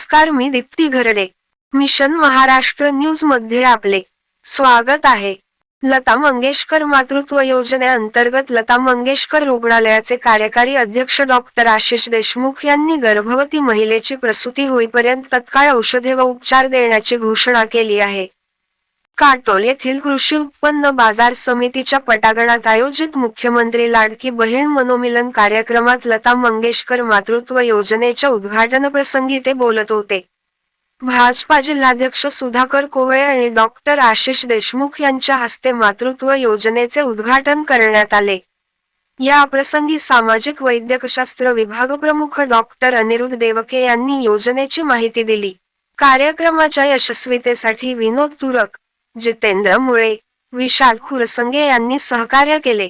नमस्कार मी दीप्ती घरडे. मिशन महाराष्ट्र न्यूजमध्ये आपले स्वागत आहे. लता मंगेशकर मातृत्व योजनेअंतर्गत लता मंगेशकर रुग्णालयाचे कार्यकारी अध्यक्ष डॉक्टर आशिष देशमुख यांनी गर्भवती महिलेची प्रसूती होईपर्यंत तत्काळ औषधे व उपचार देण्याची घोषणा केली आहे. काटोल येथील कृषी उत्पन्न बाजार समितीच्या पटागणात आयोजित मुख्यमंत्री लाडकी बहीण मनोमिलन कार्यक्रमात लता मंगेशकर मातृत्व योजनेच्या उद्घाटन प्रसंगी ते बोलत होते. भाजपा जिल्हाध्यक्ष सुधाकर कोवळे आणि डॉक्टर आशिष देशमुख यांच्या हस्ते मातृत्व योजनेचे उद्घाटन करण्यात आले. या प्रसंगी सामाजिक वैद्यकशास्त्र विभाग प्रमुख डॉक्टर अनिरुद्ध देवके यांनी योजनेची माहिती दिली. कार्यक्रमाच्या यशस्वीतेसाठी विनोद तुरक जितेंद्र मुळे विशाल खुरसंगे यांनी सहकार्य केले.